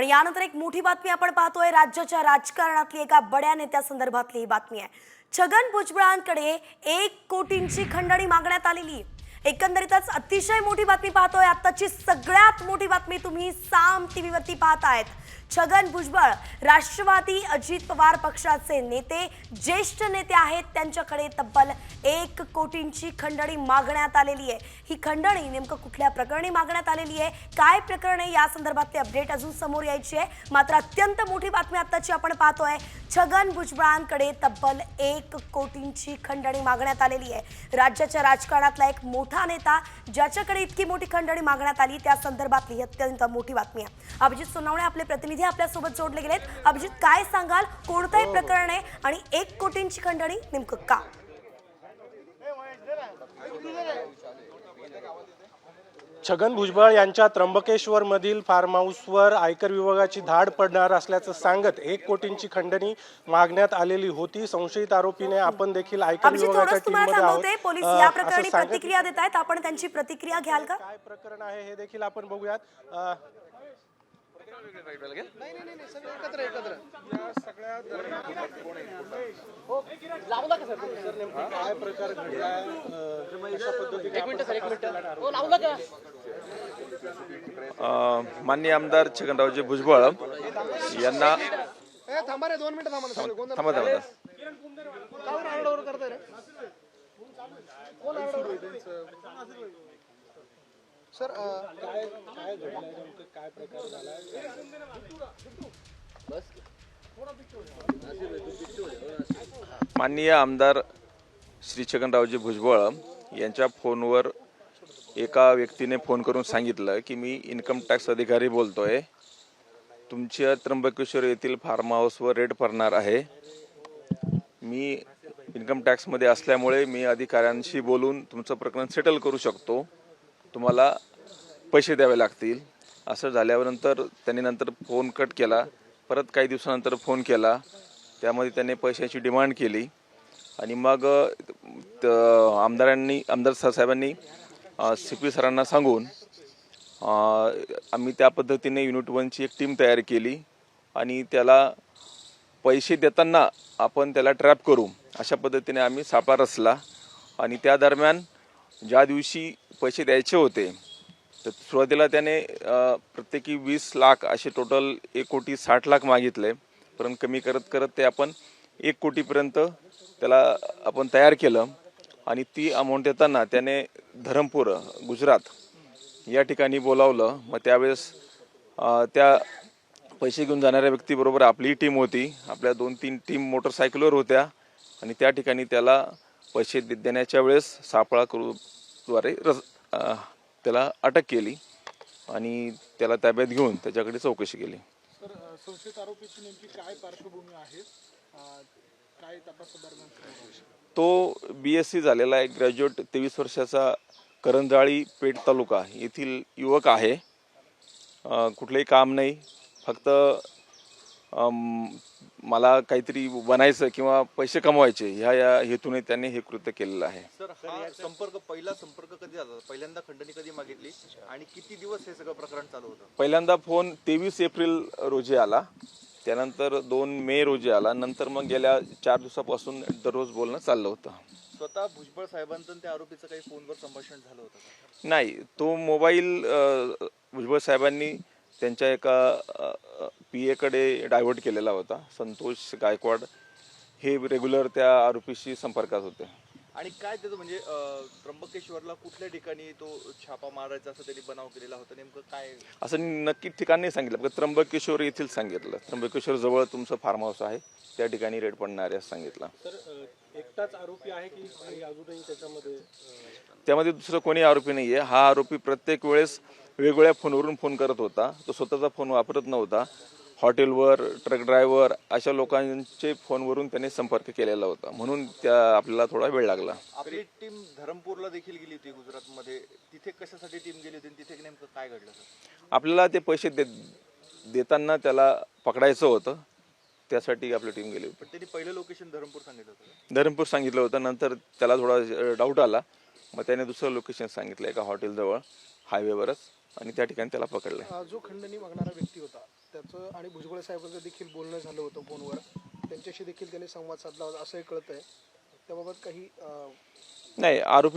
आणि यानंतर एक मोठी बातमी आपण पाहतोय. राज्याच्या राजकारणातली एका बड्या नेत्या संदर्भातली ही बातमी आहे. छगन भुजबळांकडे एक कोटींची खंडणी मागण्यात आलेली. एकंदरीतच अतिशय मोठी बातमी पाहतोय. आत्ताची सगळ्यात मोठी बातमी तुम्ही साम टीव्हीवरती आहेत छगन भुजबळ राष्ट्रवादी अजित पवार पक्षाचे नेते ज्येष्ठ नेते आहेत. त्यांच्याकडे तब्बल एक कोटींची खंडणी मागण्यात आलेली आहे. ही खंडणी नेमकं कुठल्या प्रकरणी मागण्यात आलेली आहे? काय प्रकरण आहे? या संदर्भातले अपडेट अजून समोर यायची आहे. मात्र अत्यंत मोठी बातमी आत्ताची आपण पाहतोय. छगन भुजबळांकडे तब्बल एक कोटींची खंडणी मागण्यात आलेली आहे. राज्याच्या राजकारणातला एक मोठा नेता ज्याच्याकडे इतकी मोठी खंडणी मागण्यात आली त्या संदर्भातली ही अत्यंत मोठी बातमी आहे. अभिजित सोनवणे आपले प्रतिनिधी आपल्यासोबत जोडले गेलेत. अभिजित काय सांगाल? कोणतंही प्रकरण आहे आणि एक कोटींची खंडणी नेमकं का? छगन भुजबळ यांच्या त्र्यंबकेश्वर मधील फार्म हाऊसवर आयकर विभागाची धाड पडणार असल्याचं सांगत एक कोटींची खंडणी मागण्यात आलेली होती. संशयित आरोपीने आपण देखील आयकर विभागाच्या टीममध्ये थांबवते. पोलीस अ, या असं प्रकरणी सांगत- प्रतिक्रिया देत आहेत आपण त्यांची प्रतिक्रिया घ्याल का? काय प्रकरण आहे हे देखील आपण बघूयात. घडलाय अ, अ, माननीय आमदार छगनरावजी भुजबळ यांना थांबा रे दोन मिनिटं थांबा सर थांबा थांबा. काय काय काय प्रकार झालाय माननीय आमदार श्री छगनरावजी भुजबळ यांच्या फोनवर एका व्यक्तीने फोन करून सांगितलं की मी इन्कम टॅक्स अधिकारी बोलतो आहे तुमच्या त्र्यंबकेश्वर येथील फार्म हाऊसवर रेड पडणार आहे. मी इन्कम टॅक्समध्ये असल्यामुळे मी अधिकाऱ्यांशी बोलून तुमचं प्रकरण सेटल करू शकतो. तुम्हाला पैसे द्यावे लागतील. असं झाल्यानंतर त्यांनी नंतर फोन कट केला. परत काही दिवसानंतर फोन केला. त्यामध्ये त्याने पैशाची डिमांड केली. आणि मग त- आमदारांनी आमदार साहेबांनी सी पी सरांना सांगून आम्ही त्या पद्धतीने युनिट वनची एक टीम तयार केली. आणि त्याला पैसे देताना आपण त्याला ट्रॅप करू अशा पद्धतीने आम्ही सापळा रचला. आणि त्या दरम्यान ज्या दिवशी पैसे द्यायचे होते तर सुरुवातीला त्याने प्रत्येकी वीस लाख असे टोटल एक कोटी साठ लाख मागितले. पण कमी करत करत ते आपण एक कोटीपर्यंत त्याला आपण तयार केलं. आणि ती अमाऊंट देताना त्याने धरमपूर गुजरात या ठिकाणी बोलावलं. मग त्यावेळेस त्या पैसे घेऊन जाणाऱ्या व्यक्तीबरोबर आपली टीम होती. आपल्या दोन तीन टीम मोटरसायकलवर होत्या. आणि त्या ठिकाणी त्याला पैसे दे- देण्याच्या वेळेस सापळा करू द्वारे रस त्याला अटक केली. आणि त्याला ताब्यात घेऊन त्याच्याकडे चौकशी केली. संशयित आरोपीची नेमकी काय पार्श्वभूमी आहे? काय तपासादरम्यान तो बी एस सी झालेला आहे ग्रॅज्युएट तेवीस वर्षाचा करंजाळी पेठ तालुका येथील युवक आहे. कुठलंही काम नाही. फक्त मला काहीतरी बनायचं किंवा पैसे कमवायचे ह्या या हेतूने त्यांनी हे कृत्य केलेलं आहे. हा संपर्क पहिला संपर्क कधी झाला पहिल्यांदा खंडणी कधी मागितली? आणि किती दिवस हे सगळं प्रकरण चालू होतं? पहिल्यांदा फोन तेवीस एप्रिल रोजी आला. त्यानंतर दोन मे रोजी आला. नंतर मग गेल्या चार दिवसापासून दररोज बोलणं चाललं होतं. स्वतः भुजबळ साहेबांचं आणि त्या आरोपीचं काही फोनवर संभाषण झालं होतं का? नाही तो मोबाईल अ, भुजबळ साहेबांनी त्यांच्या एका पी एकडे डायव्हर्ट केलेला होता. संतोष गायकवाड हे रेग्युलर त्या आरोपीशी संपर्कात होते. आणि काय त्याचं म्हणजे अं, त्र्यंबकेश्वरला कुठल्या ठिकाणी तो छापा मारायचा असं त्यांनी बनाव केलेला होता? नेमकं काय? असं नक्की ठिकाण नाही सांगितलं. फक्त त्र्यंबकेश्वर येथील सांगितलं. त्र्यंबकेश्वर जवळ तुमचं फार्म हाऊस आहे. त्या ठिकाणी रेड पडणार आहे असं सांगितलं. तर अ, एकटाच आरोपी आहे की अजूनही त्याच्यामध्ये अ, त्यामध्ये दुसरं कोणी आरोपी नाही आहे हा आरोपी प्रत्येक वेळेस वेगवेगळ्या फोनवरून फोन करत होता. तो स्वतःचा फोन वापरत नव्हता. हॉटेलवर ट्रक ड्रायव्हर अशा लोकांचे फोनवरून त्याने संपर्क केलेला होता. म्हणून त्या आपल्याला थोडा वेळ लागला. आपली टीम धरमपूरला देखील गेली होती गुजरातमध्ये. तिथे कशासाठी टीम गेली होती आणि तिथे नेमकं काय घडलं सर? आपल्याला ते पैसे दे देताना त्याला पकडायचं होतं. त्यासाठी आपली टीम गेली होती. पण त्यांनी पहिलं लोकेशन धरमपूर सांगितलं होतं का? धरमपूर सांगितलं होतं. नंतर त्याला थोडा डाऊट आला. मग त्याने दुसरं लोकेशन सांगितलं एका हॉटेलजवळ हायवेवरच आणि त्या ठिकाणी त्याला पकडलं. जो खंडणी मागणारा व्यक्ती होता आणि भुजबळ साहेबांचं देखील बोलणं झालं होतं फोनवर. त्यांच्याशी देखील त्यांनी संवाद साधला होता असंही कळत आहे त्याबाबत काही अं, नाही आरोपी